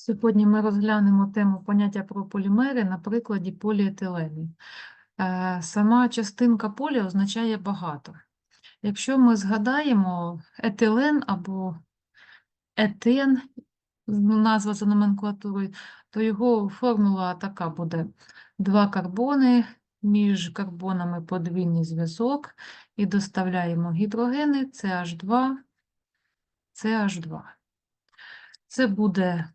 Сьогодні ми розглянемо тему поняття про полімери на прикладі поліетиленів. Е, Сама частинка полі означає багато. Якщо ми згадаємо етилен або етен, ну, назва за номенклатурою, то його формула така буде: два карбони, між карбонами подвійний зв'язок, і доставляємо гідрогени CH2, CH2. Це буде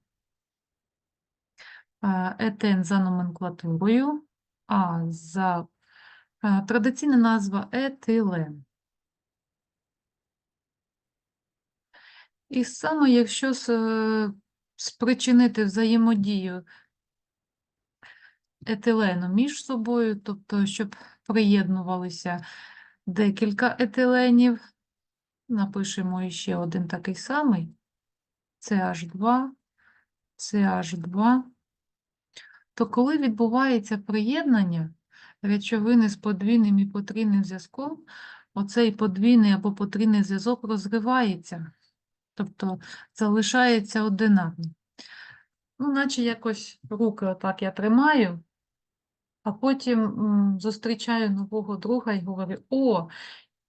етен за номенклатурою, а за е, традиційна назва етилен. І саме якщо е, спричинити взаємодію етилену між собою, тобто щоб приєднувалися декілька етиленів, напишемо ще один такий самий, CH2, CH2, то коли відбувається приєднання речовини з подвійним і потрійним зв'язком, оцей подвійний або потрійний зв'язок розривається, тобто залишається одинарним. Ну, наче якось руки отак я тримаю, а потім зустрічаю нового друга і говорю: О,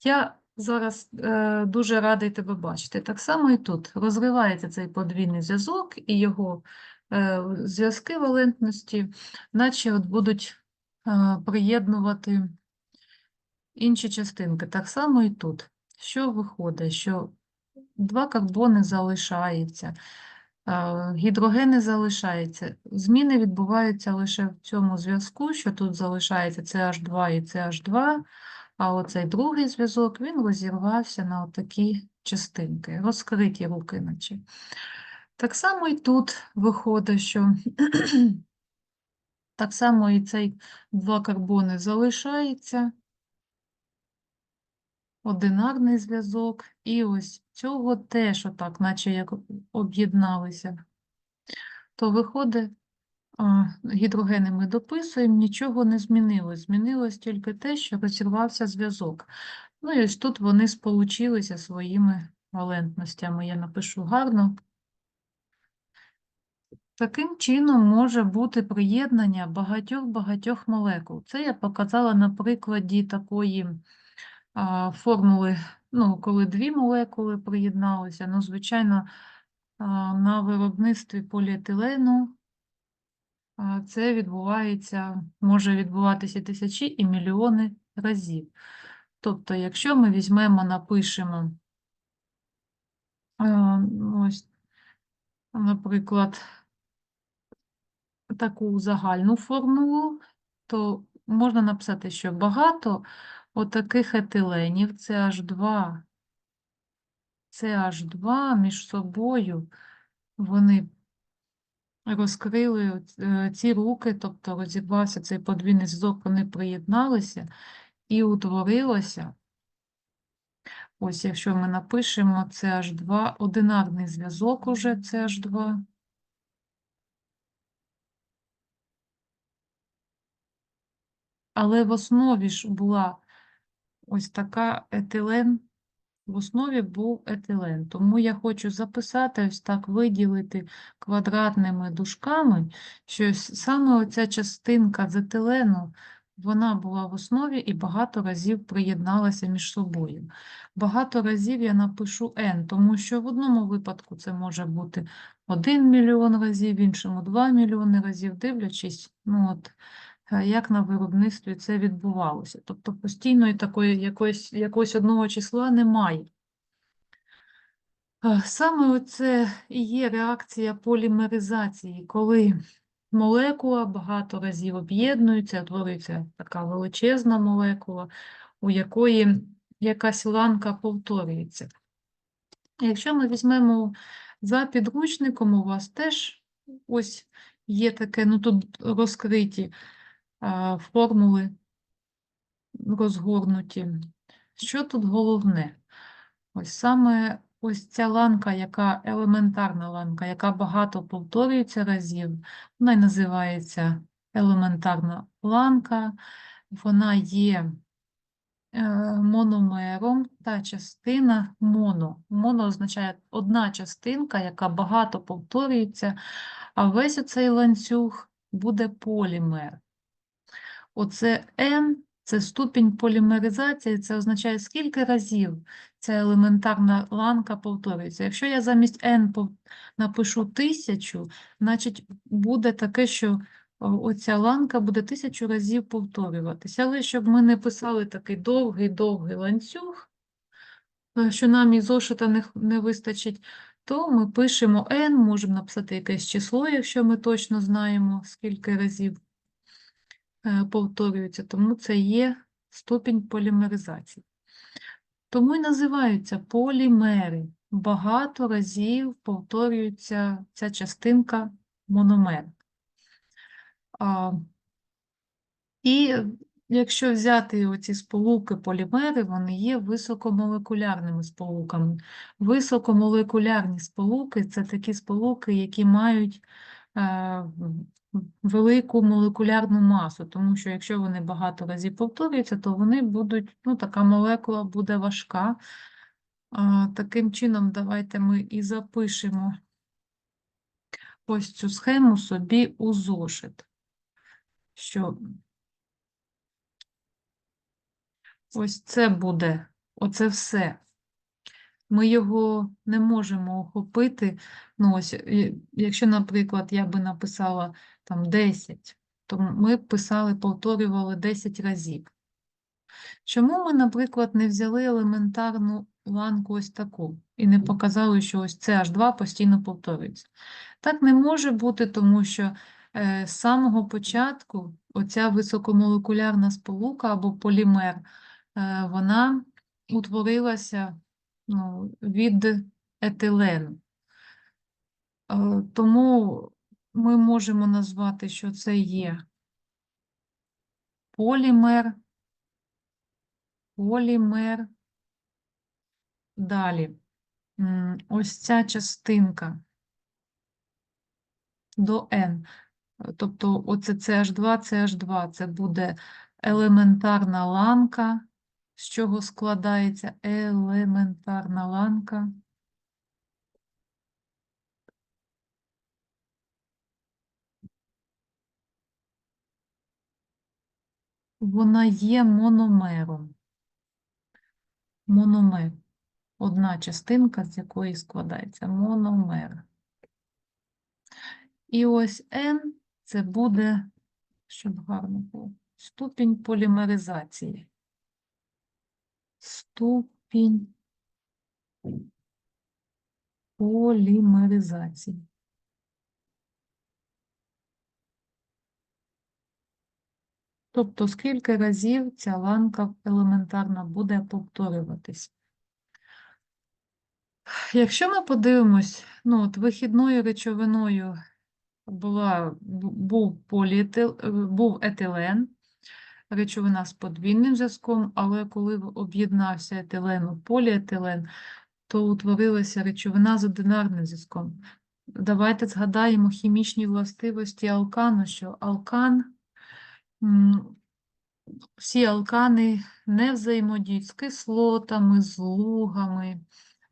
я зараз е, дуже радий тебе бачити. Так само і тут розривається цей подвійний зв'язок, і його зв'язки валентності, наче от будуть е, приєднувати інші частинки. Так само і тут. Що виходить? Що два карбони залишаються, е, гідрогени залишаються. Зміни відбуваються лише в цьому зв'язку, що тут залишається CH2 і CH2, а оцей другий зв'язок він розірвався на отакі частинки, розкриті руки наче. Так само і тут виходить, що так само і цей два карбони залишається, одинарний зв'язок, і ось цього теж отак, наче як об'єдналися. То виходить, гідрогени ми дописуємо, нічого не змінилось. Змінилось тільки те, що розірвався зв'язок. Ну і ось тут вони сполучилися своїми валентностями. Я напишу гарно. Таким чином може бути приєднання багатьох-багатьох молекул. Це я показала на прикладі такої а, формули, ну, коли дві молекули приєдналися. Ну, звичайно, а, на виробництві поліетилену а, це відбувається, може відбуватися тисячі і мільйони разів. Тобто, якщо ми візьмемо, напишемо а, ось, наприклад, таку загальну формулу, то можна написати, що багато отаких етиленів CH2, CH2 між собою вони розкрили е, ці руки, тобто розірвався цей подвійний зв'язок, вони приєдналися і утворилося. Ось, якщо ми напишемо CH2, одинарний зв'язок уже CH2. Але в основі ж була ось така етилен, в основі був етилен. Тому я хочу записати, ось так виділити квадратними дужками, що саме оця частинка з етилену, вона була в основі і багато разів приєдналася між собою. Багато разів я напишу n, тому що в одному випадку це може бути 1 мільйон разів, в іншому 2 мільйони разів, дивлячись, ну от, як на виробництві це відбувалося. Тобто постійної такої якоїсь, якогось одного числа немає. Е, Саме оце і є реакція полімеризації, коли молекула багато разів об'єднується, утворюється така величезна молекула, у якої якась ланка повторюється. Якщо ми візьмемо за підручником, у вас теж ось є таке, ну тут розкриті формули розгорнуті. Що тут головне? Ось саме ось ця ланка, яка елементарна ланка, яка багато повторюється разів, вона й називається елементарна ланка, вона є е, мономером та частина моно. Моно означає одна частинка, яка багато повторюється, а весь оцей ланцюг буде полімер. Оце N – це ступінь полімеризації, це означає, скільки разів ця елементарна ланка повторюється. Якщо я замість N напишу тисячу, значить буде таке, що оця ланка буде тисячу разів повторюватися. Але щоб ми не писали такий довгий-довгий ланцюг, е, що нам і зошита не, не вистачить, то ми пишемо n, можемо написати якесь число, якщо ми точно знаємо, скільки разів е, повторюється, тому це є ступінь полімеризації. Тому і називаються полімери. Багато разів повторюється ця частинка мономер. А, і якщо взяти оці сполуки полімери, вони є високомолекулярними сполуками. Високомолекулярні сполуки це такі сполуки, які мають е, велику молекулярну масу, тому що якщо вони багато разів повторюються, то вони будуть, ну, така молекула буде важка. Таким чином, давайте ми і запишемо ось цю схему собі у зошит. Що ось це буде, оце все. Ми його не можемо охопити. Ну, ось, якщо, наприклад, я би написала там 10, то ми писали, повторювали 10 разів. Чому ми, наприклад, не взяли елементарну ланку ось таку і не показали, що ось це H2 постійно повторюється? Так не може бути, тому що е, з самого початку оця високомолекулярна сполука або полімер, е, вона утворилася ну, від етилену. Е, Тому ми можемо назвати, що це є полімер, полімер. Далі. Ось ця частинка до N. Тобто оце CH2, CH2, це буде елементарна ланка. З чого складається елементарна ланка? Вона є мономером. Мономер. Одна частинка, з якої складається мономер. І ось N це буде, щоб гарно було, ступінь полімеризації. Ступінь полімеризації. Тобто, скільки разів ця ланка елементарна буде повторюватись. Якщо ми подивимось, ну, от вихідною речовиною була, був, поліетил, е, був етилен, речовина з подвійним зв'язком, але коли об'єднався етилен у поліетилен, то утворилася речовина з одинарним зв'язком. Давайте згадаємо хімічні властивості алкану, що алкан, всі алкани не взаємодіють з кислотами, з лугами,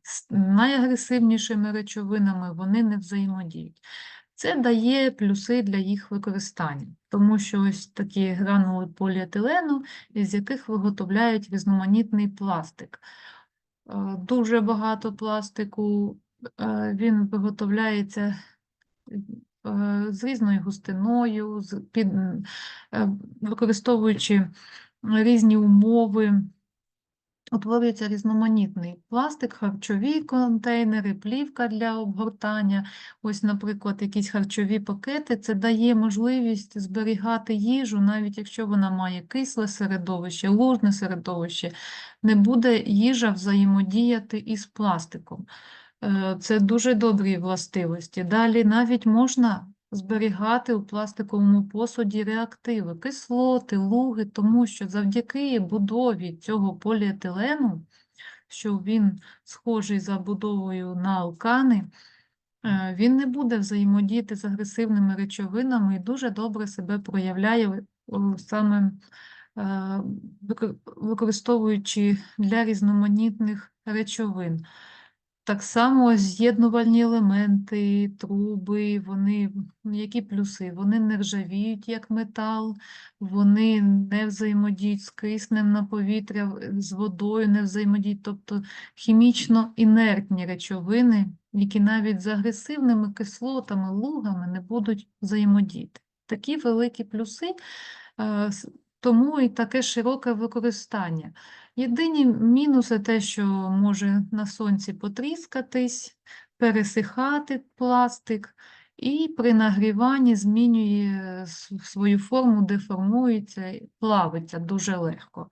з найагресивнішими речовинами вони не взаємодіють. Це дає плюси для їх використання, тому що ось такі гранули поліетилену, із яких виготовляють різноманітний пластик. Е, Дуже багато пластику, е, він виготовляється з різною густиною, з, під, е, використовуючи різні умови. Утворюється різноманітний пластик, харчові контейнери, плівка для обгортання. Ось, наприклад, якісь харчові пакети. Це дає можливість зберігати їжу, навіть якщо вона має кисле середовище, лужне середовище, не буде їжа взаємодіяти із пластиком. Е, Це дуже добрі властивості. Далі навіть можна зберігати у пластиковому посуді реактиви, кислоти, луги, тому що завдяки будові цього поліетилену, що він схожий за будовою на алкани, е, він не буде взаємодіяти з агресивними речовинами і дуже добре себе проявляє саме використовуючи для різноманітних речовин. Так само з'єднувальні елементи, труби, вони, які плюси? Вони не ржавіють як метал, вони не взаємодіють з киснем на повітря, з водою не взаємодіють, тобто хімічно інертні речовини, які навіть з агресивними кислотами, лугами не будуть взаємодіяти. Такі великі плюси, е, тому і таке широке використання. Єдині мінуси те, що може на сонці потріскатись, пересихати пластик, і при нагріванні змінює свою форму, деформується, плавиться дуже легко.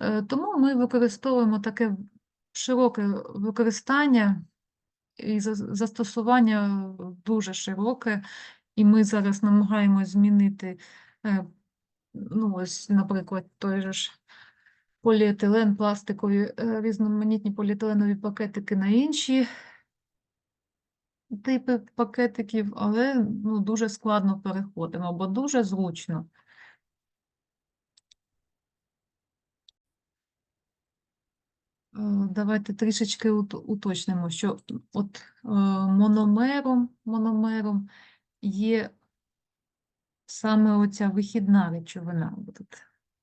Е, Тому ми використовуємо таке широке використання і застосування дуже широке, і ми зараз намагаємось змінити, е, ну, ось, наприклад, той же ж поліетилен, пластикові, е, різноманітні поліетиленові пакетики на інші типи пакетиків, але ну, дуже складно переходимо, бо дуже зручно. Е, Давайте трішечки уточнимо, що от е, мономером, мономером є саме оця вихідна речовина.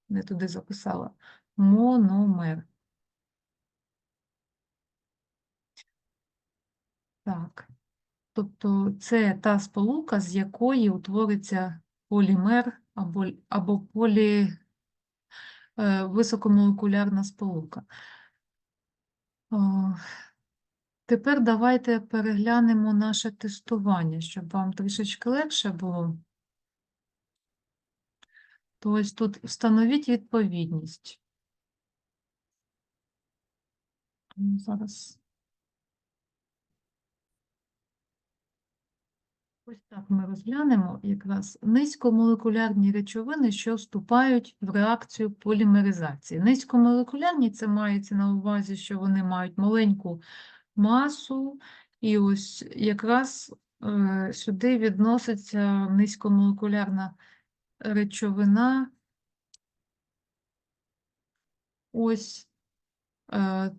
Не туди записала. Мономер. Так. Тобто це та сполука, з якої утвориться полімер або, або полі, е, високомолекулярна сполука. О, Тепер давайте переглянемо наше тестування, щоб вам трішечки легше було. То ось тут встановіть відповідність. Ну, Зараз. Ось так ми розглянемо якраз низькомолекулярні речовини, що вступають в реакцію полімеризації. Низькомолекулярні це мається на увазі, що вони мають маленьку масу, і ось якраз е, сюди відноситься низькомолекулярна речовина. Ось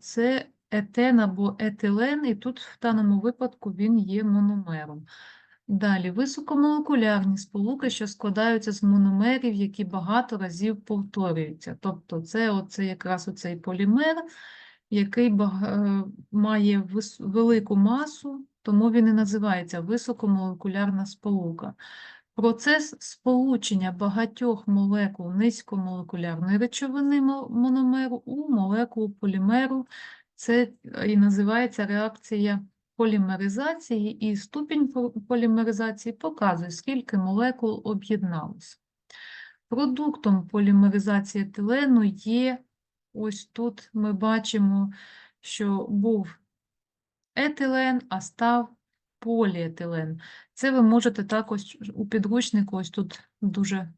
це етен або етилен, і тут в даному випадку він є мономером. Далі, високомолекулярні сполуки, що складаються з мономерів, які багато разів повторюються. Тобто це оце якраз оцей полімер, який е, має велику масу, тому він і називається високомолекулярна сполука. Процес сполучення багатьох молекул низькомолекулярної речовини мономеру у молекулу полімеру це е, і називається реакція полімеризації, і ступінь полімеризації показує, скільки молекул об'єдналося. Продуктом полімеризації етилену є, ось тут ми бачимо, що був етилен, а став поліетилен. Це ви можете також у підручнику, ось тут дуже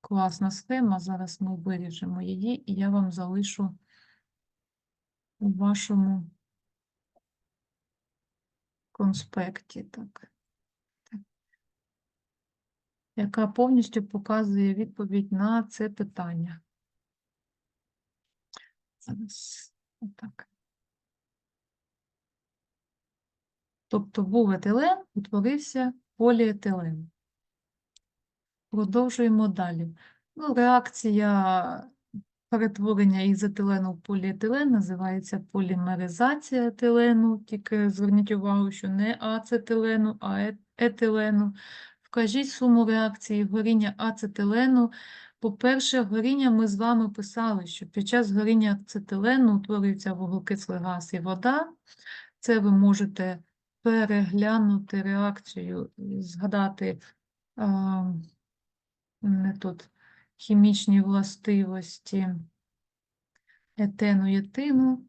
класна схема, зараз ми виріжемо її, і я вам залишу у вашому конспекті, так. Яка повністю показує відповідь на це питання. Зараз отак. Тобто був етилен, утворився поліетилен. Продовжуємо далі. Ну, реакція перетворення із етилену в поліетилен називається полімеризація етилену. Тільки зверніть увагу, що не ацетилену, а етилену. Вкажіть суму реакції горіння ацетилену. По-перше, горіння ми з вами писали, що під час горіння ацетилену утворюється вуглекислий газ і вода. Це ви можете переглянути реакцію, згадати а, не тут хімічні властивості етену етину.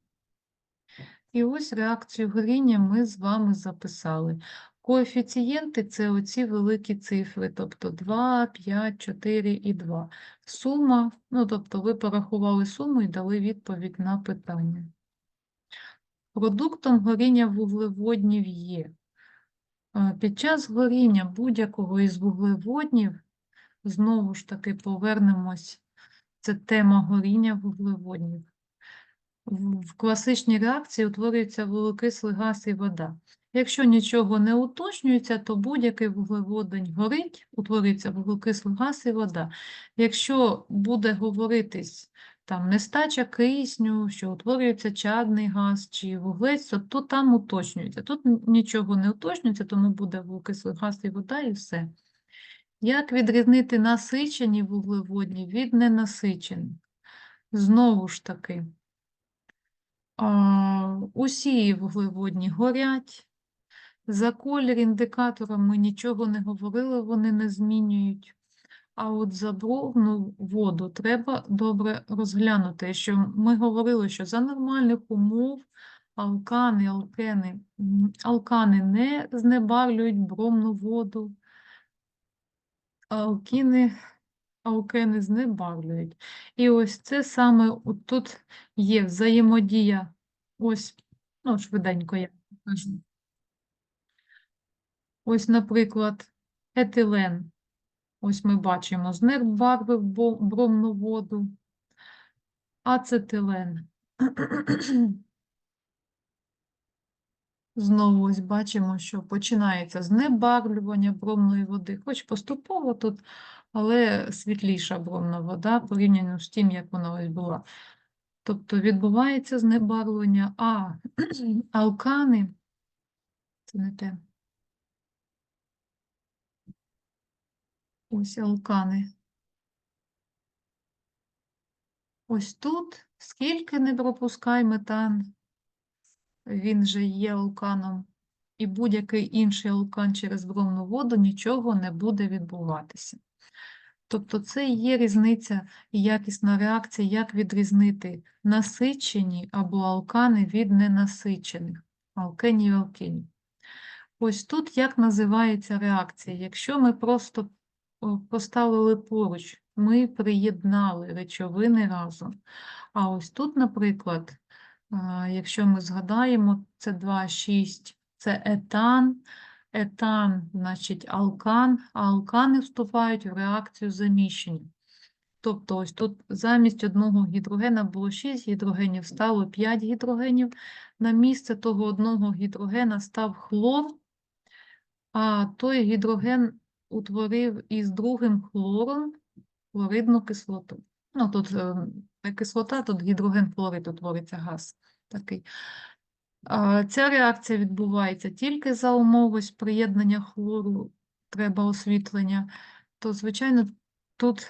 І ось реакцію горіння ми з вами записали. Коефіцієнти це оці великі цифри, тобто 2, 5, 4 і 2. Сума, ну тобто ви порахували суму і дали відповідь на питання. Продуктом горіння вуглеводнів є. Е, Під час горіння будь-якого із вуглеводнів, знову ж таки повернемось Це тема горіння вуглеводнів. В в класичній реакції утворюється вуглекислий газ і вода. Якщо нічого не уточнюється, то будь-який вуглеводень горить, утворюється вуглекислий газ і вода. Якщо буде говоритись там нестача кисню, що утворюється чадний газ чи вуглець, то, там уточнюється. Тут нічого не уточнюється, тому буде вуглекислий газ і вода і все. Як відрізнити насичені вуглеводні від ненасичених? Знову ж таки, усі вуглеводні горять. За колір індикатора ми нічого не говорили, вони не змінюють. А от за воду треба добре розглянути, що ми говорили, що за нормальних умов алкани, алкени, алкани не знебавлюють бромну воду, алкіни, алкени знебавлюють. І ось це саме тут є взаємодія. Ось, ну, швиденько я покажу. Ось, наприклад, етилен. Ось ми бачимо, знебарвив бо- бромну воду, ацетилен. Знову ось бачимо, що починається знебарвлювання бромної води, хоч поступово тут, але світліша бромна вода порівняно з тим, як вона ось була. Тобто відбувається знебарвлення, а алкани, це не те. Ось алкани. Ось тут, скільки не пропускай метан, він же є алканом, і будь-який інший алкан через бромну воду нічого не буде відбуватися. Тобто це є різниця і якісна реакція, як відрізнити насичені або алкани від ненасичених алкенів і алкенів. Ось тут як називається реакція. Якщо ми просто поставили поруч, ми приєднали речовини разом. А ось тут, наприклад, якщо ми згадаємо, це 2,6, це етан. Етан, значить, алкан, а алкани вступають в реакцію заміщення. Тобто ось тут замість одного гідрогена було 6 гідрогенів, стало 5 гідрогенів. На місце того одного гідрогена став хлор, а той гідроген утворив із другим хлором хлоридну кислоту. Ну, тут е, не кислота, тут гідроген хлорид утвориться газ такий. Ця реакція відбувається тільки за умови приєднання хлору, треба освітлення, то, звичайно, тут е,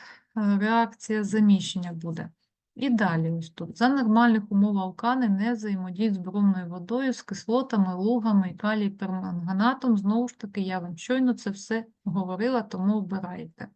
реакція заміщення буде. І далі ось тут. За нормальних умов алкани не взаємодіють з бромною водою, з кислотами, лугами калій перманганатом. Знову ж таки, я вам щойно це все говорила, тому обираєте.